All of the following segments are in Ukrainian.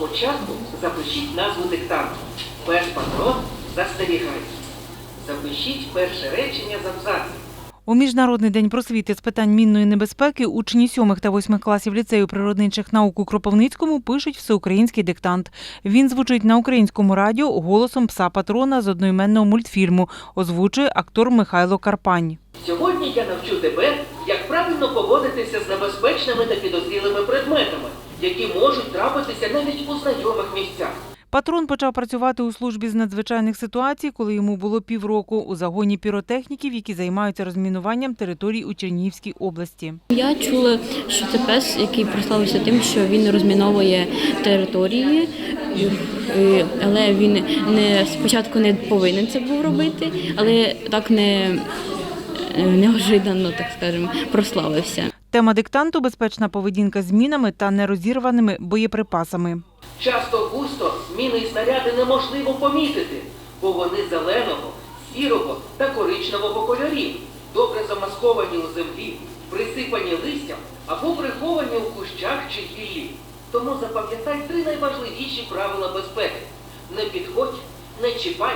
Спочатку запишіть назву диктанту. Пес патрон застерігає. Запишіть перше речення з абзацу. У Міжнародний день просвіти з питань мінної небезпеки учні 7 та 8 класів ліцею природничих наук у Кропивницькому пишуть всеукраїнський диктант. Він звучить на українському радіо голосом пса патрона з одноіменного мультфільму. Озвучує актор Михайло Карпань. Сьогодні я навчу тебе, як правильно поводитися з небезпечними та підозрілими предметами, які можуть трапитися навіть у знайомих місцях. Патрон почав працювати у службі з надзвичайних ситуацій, коли йому було півроку у загоні піротехніків, які займаються розмінуванням територій у Чернігівській області. Я чула, що це пес, який прославився тим, що він розміновує території, але він не спочатку не повинен це був робити, але так не неожиданно, так скажемо, прославився. Тема диктанту безпечна поведінка з мінами та нерозірваними боєприпасами. Часто густо міни і снаряди неможливо помітити, бо вони зеленого, сірого та коричневого кольорів, добре замасковані у землі, присипані листям або приховані у кущах чи гіллі. Тому запам'ятай три найважливіші правила безпеки: не підходь, не чіпай,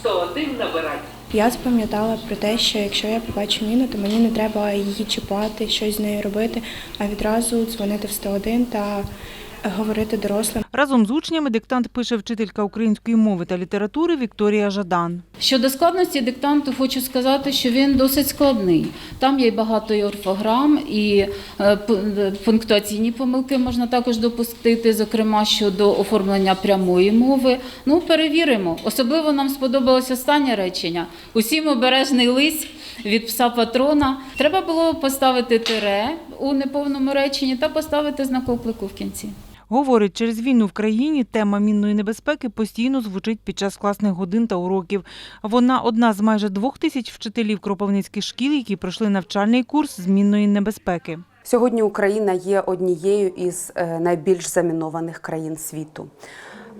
101 набирай. Я запам'ятала про те, що якщо я побачу міну, то мені не треба її чіпати, щось з нею робити, а відразу дзвонити в 101 та говорити дорослим. Разом з учнями диктант пише вчителька української мови та літератури Вікторія Жадан. Щодо складності диктанту, хочу сказати, що він досить складний. Там є багато і орфограм, і е, пунктуаційні помилки можна також допустити, зокрема щодо оформлення прямої мови. Ну, перевіримо. Особливо нам сподобалось останнє речення. Усім обережний лись від пса патрона. Треба було поставити тире у неповному реченні та поставити знак оклику в кінці. Говорить, через війну в країні тема мінної небезпеки постійно звучить під час класних годин та уроків. Вона одна з майже двох тисяч вчителів кропивницьких шкіл, які пройшли навчальний курс з мінної небезпеки. Сьогодні Україна є однією із е, найбільш замінованих країн світу.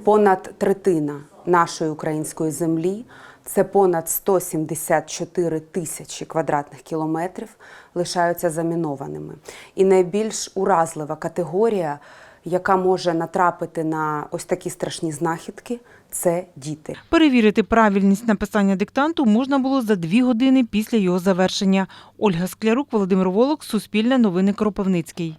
Понад третина нашої української землі це понад 174 тисячі квадратних кілометрів лишаються замінованими. І найбільш уразлива категорія, яка може натрапити на ось такі страшні знахідки, це діти. Перевірити правильність написання диктанту можна було за дві години після його завершення. Ольга Склярук, Володимир Волок, Суспільне новини Кропивницький.